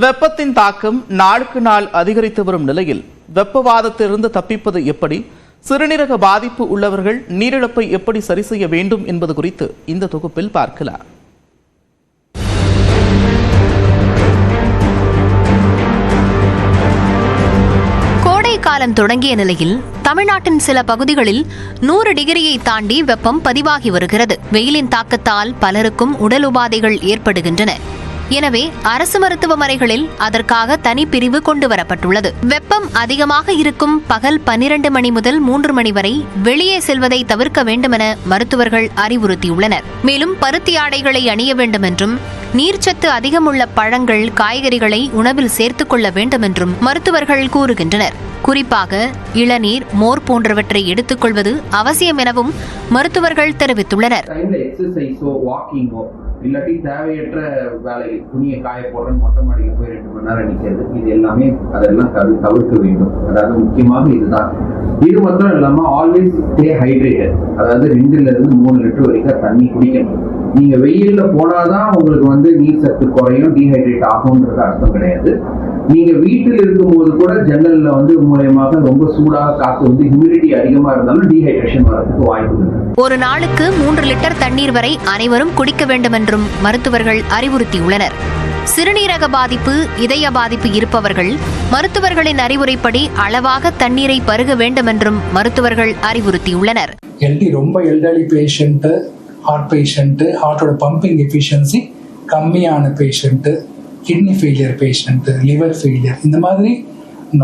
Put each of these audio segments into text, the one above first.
வெப்பத்தின் தாக்கம் நாளுக்கு நாள் அதிகரித்து வரும் நிலையில் வெப்பவாதத்திலிருந்து தப்பிப்பது எப்படி? சிறுநீரக பாதிப்பு உள்ளவர்கள் நீரிழப்பை எப்படி சரி செய்ய வேண்டும் என்பது குறித்து இந்த தொகுப்பில் பார்க்கலாம். கோடை காலம் தொடங்கிய நிலையில் தமிழ்நாட்டின் சில பகுதிகளில் நூறு டிகிரியை தாண்டி வெப்பம் பதிவாகி வருகிறது. வெயிலின் தாக்கத்தால் பலருக்கும் உடல் உபாதைகள் ஏற்படுகின்றன. எனவே அரசு மருத்துவமனைகளில் அதற்காக தனிப்பிரிவு கொண்டு வரப்பட்டுள்ளது. வெப்பம் அதிகமாக இருக்கும் பகல் பன்னிரண்டு மணி முதல் மூன்று மணி வரை வெளியே செல்வதை தவிர்க்க வேண்டுமென மருத்துவர்கள் அறிவுறுத்தியுள்ளனர். மேலும் பருத்தி ஆடைகளை அணிய வேண்டும் என்றும் நீர்ச்சத்து அதிகமுள்ள பழங்கள் காய்கறிகளை உணவில் சேர்த்துக் கொள்ள வேண்டும் என்றும் மருத்துவர்கள் கூறுகின்றனர். குறிப்பாக இளநீர் மோர் போன்றவற்றை எடுத்துக்கொள்வது அவசியம் எனவும் மருத்துவர்கள் தெரிவித்துள்ளனர். எக்ஸசைஸோ வாக்கிங்கோ இல்லாட்டி தேவையற்ற வேலைகள் துணியை காய போடுறேன் மொட்டை மாடிக்கு போய் ரெண்டு மணி நேரம் நிற்கிறது இது எல்லாமே அதெல்லாம் தவி- தவிர்க்க வேண்டும். அதாவது முக்கியமாக இதுதான். இது மட்டும் இல்லாம ஆல்வேஸ் ஸ்டே ஹைட்ரேட்டட் அதாவது ரெண்டுல இருந்து மூணு லிட்டர் வரைக்கும் தண்ணி குடிக்கணும். நீங்க வெயில்ல போனாதான் உங்களுக்கு வந்து நீர் சத்து குறையும் டீஹைட்ரேட் ஆகும்ன்றது அர்த்தம் கிடையாது. நீங்க வீட்டில் இருக்கும்போது கூட ஜன்னல்ல வந்து மூலியமாக ரொம்ப சூடாக காத்து வந்து ஹியூமிடிட்டி அதிகமா இருந்தாலும் டீஹைட்ரேஷன் வரதுக்கு வாய்ப்பு ஒரு நாளுக்கு மூன்று லிட்டர் தண்ணீர் வரை அனைவரும் குடிக்க வேண்டும் என்றும் மருத்துவர்கள் அறிவுறுத்தியுள்ளனர். சிறுநீரக பாதிப்பு இதய பாதிப்பு இருப்பவர்கள் மருத்துவர்களின் அறிவுரைப்படி அளவாக தண்ணீரை பருக வேண்டும் என்றும் மருத்துவர்கள் அறிவுறுத்தியுள்ளனர். எல்டி ரொம்ப எல்டர்லி பேஷண்ட்டு ஹார்ட் பேஷண்ட்டு ஹார்ட்டோட பம்பிங் எஃபிஷியன்சி கம்மியான patient kidney failure patient liver failure இந்த மாதிரி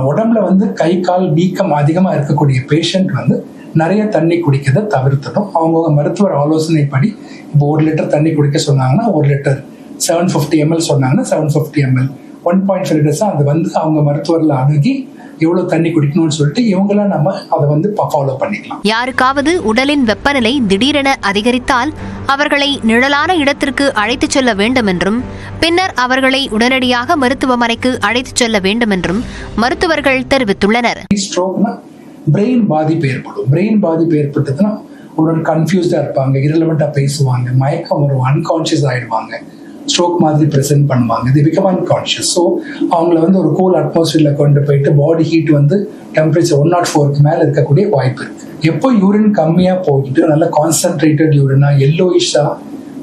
உடம்புல வந்து கை கால் வீக்கம் அதிகமாக இருக்கக்கூடிய பேஷண்ட் வந்து நிறைய தண்ணி குடிக்கிறத தவிர்த்தணும் அவங்கவுங்க மருத்துவர் ஆலோசனைப்படி இப்போ ஒரு லிட்டர் தண்ணி குடிக்க சொன்னாங்கன்னா ஒரு லிட்டர். செவன் ஃபிஃப்டி எம்எல் சொன்னாங்கன்னா seven fifty ML one point five litres அது வந்து அவங்க மருத்துவரில் அணுகி எவ்வளோ தண்ணி குடிக்கணும்னு சொல்லிட்டு இவங்களாம் நம்ம அதை வந்து ஃபாலோ பண்ணிக்கலாம். யாருக்காவது உடலின் வெப்பநிலை திடீரென அதிகரித்தால் அவர்களை நிழலான இடத்திற்கு அழைத்துச் செல்ல வேண்டும் என்றும் பின்னர் அவர்களை உடனடியாக மருத்துவமனைக்கு அழைத்துச் செல்ல வேண்டும் என்றும் மருத்துவர்கள் தெரிவித்துள்ளனர். ஸ்ட்ரோக்னா பிரெயின் பாதிப்பு ஏற்படும். பிரெயின் பாதிப்பு ஏற்பட்டதுன்னா ஒரு கன்ஃபியூஸ்டாக இருப்பாங்க இரலவெண்ட்டாக பேசுவாங்க மயக்கம் வரும் அன்கான்ஷியஸ் ஆயிடுவாங்க. ஸ்ட்ரோக் மாதிரி ப்ரெசென்ட் பண்ணுவாங்க. இது பிகம் அன்கான்ஷியஸ் ஸோ அவங்கள வந்து ஒரு கூல் அட்மாஸ்பியரில் கொண்டு போயிட்டு பாடி ஹீட் வந்து டெம்பரேச்சர் ஒன் நாட் ஃபோருக்கு மேலே இருக்கக்கூடிய வாய்ப்பு இருக்கு. எப்போ யூரின் கம்மியாக போயிட்டு நல்ல கான்சன்ட்ரேட்டட் யூரினா எல்லோயிஷாக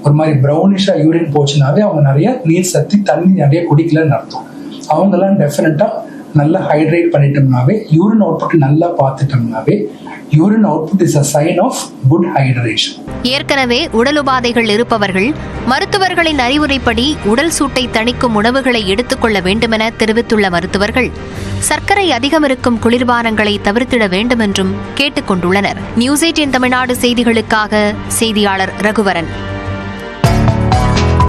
ஒரு மாதிரி ப்ரௌனிஷாக யூரின் போச்சுனாவே அவங்க நிறைய நீர் சத்தி தண்ணி நிறைய குடிக்கலன்னு அர்த்தம். அவங்கெல்லாம் டெஃபினட்டாக நல்லா ஹைட்ரேட் பண்ணிட்டோம்னாவே யூரின் அவுட்புட் நல்லா பார்த்துட்டோம்னாவே urine output is a sign of good hydration ஏற்கனவே உடல் உபாதைகள் இருப்பவர்கள் மருத்துவர்களின் அறிவுரைப்படி உடல் சூட்டை தணிக்கும் உணவுகளை எடுத்துக்கொள்ள வேண்டுமென தெரிவித்துள்ள மருத்துவர்கள் சர்க்கரை அதிகம் இருக்கும் குளிர்பானங்களை தவிர்த்திட வேண்டும் என்றும் கேட்டுக்கொண்டுள்ளனர். நியூஸ் எயிட்டின் தமிழ்நாடு செய்திகளுக்காக செய்தியாளர் ரகுவரன்.